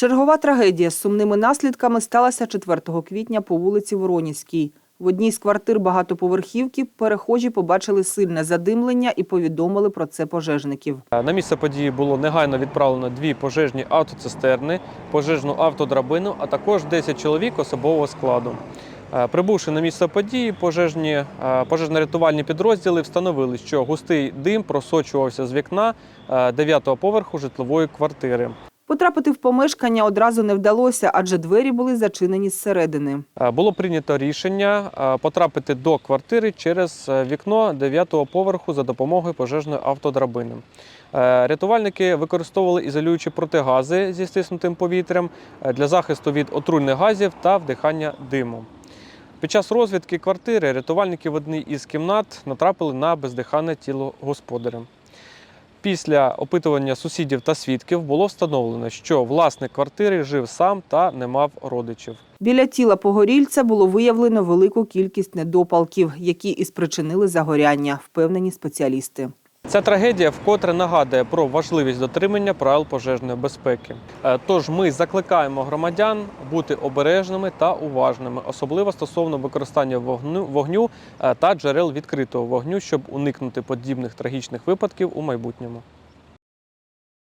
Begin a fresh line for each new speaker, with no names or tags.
Чергова трагедія з сумними наслідками сталася 4 квітня по вулиці Воронівській. В одній з квартир багатоповерхівки перехожі побачили сильне задимлення і повідомили про це пожежників.
Е, На місце події було негайно відправлено дві пожежні автоцистерни, пожежну автодрабину, а також 10 чоловік особового складу. Е, Прибувши на місце події, пожежні, е, пожежно-рятувальні підрозділи встановили, що густий дим просочувався з вікна 9-го поверху житлової квартири.
Потрапити в помешкання одразу не вдалося, адже двері були зачинені зсередини.
Е, Було прийнято рішення е, потрапити до квартири через е, вікно 9-го поверху за допомогою пожежної автодрабини. Рятувальники використовували ізолюючі протигази зі стиснутим повітрям для захисту від отруйних газів та вдихання диму. Під час розвідки квартири рятувальники в одній із кімнат натрапили на бездиханне тіло господаря. Після опитування сусідів та свідків було встановлено, що власник квартири жив сам та не мав родичів.
Біля тіла погорільця було виявлено велику кількість недопалків, які і спричинили загоряння, впевнені спеціалісти.
Ця трагедія вкотре нагадує про важливість дотримання правил пожежної безпеки. Е, Тож ми закликаємо громадян бути обережними та уважними, особливо стосовно використання вогню, вогню е, та джерел відкритого вогню, щоб уникнути подібних трагічних випадків у майбутньому.